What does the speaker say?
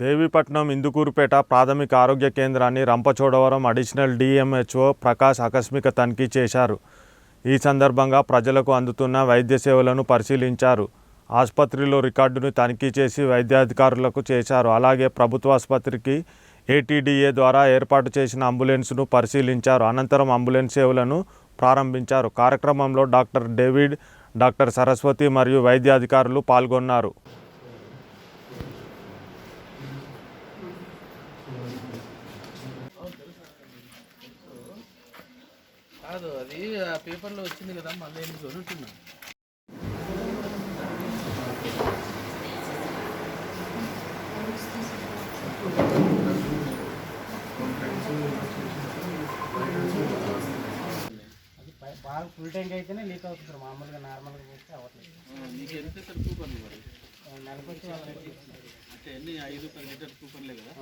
దేవీపట్నం ఇందుకూరుపేట ప్రాథమిక ఆరోగ్య కేంద్రాన్ని రంపచోడవరం అడిషనల్ డిఎంహెచ్ఓ ప్రకాష్ ఆకస్మిక తనిఖీ చేశారు. ఈ సందర్భంగా ప్రజలకు అందుతున్న వైద్య సేవలను పరిశీలించారు. ఆసుపత్రిలో రికార్డును తనిఖీ చేసి వైద్యాధికారులకు చేశారు. అలాగే ప్రభుత్వ ఆసుపత్రికి ఏటీడీఏ ద్వారా ఏర్పాటు చేసిన అంబులెన్స్ను పరిశీలించారు. అనంతరం అంబులెన్స్ సేవలను ప్రారంభించారు. కార్యక్రమంలో డాక్టర్ డేవిడ్ డాక్టర్ సరస్వతి మరియు వైద్యాధికారులు పాల్గొన్నారు. కాదు అది ఆ పేపర్లో వచ్చింది కదా మళ్ళీ ఎందుకు చదువుతున్నా అది పై- బాగా ఫుల్ ట్యాంక్ అయితేనే లీక్ అవుతుంది. మామూలుగా నార్మల్గా పోస్తే అవ్వట్లేదు. నీకు ఎంత సార్ కూపన్లు మరి? నెలకు వచ్చి వాళ్ళకి అంటే ఎన్ని? ఐదు పది లీటర్ కూపన్లే కదా?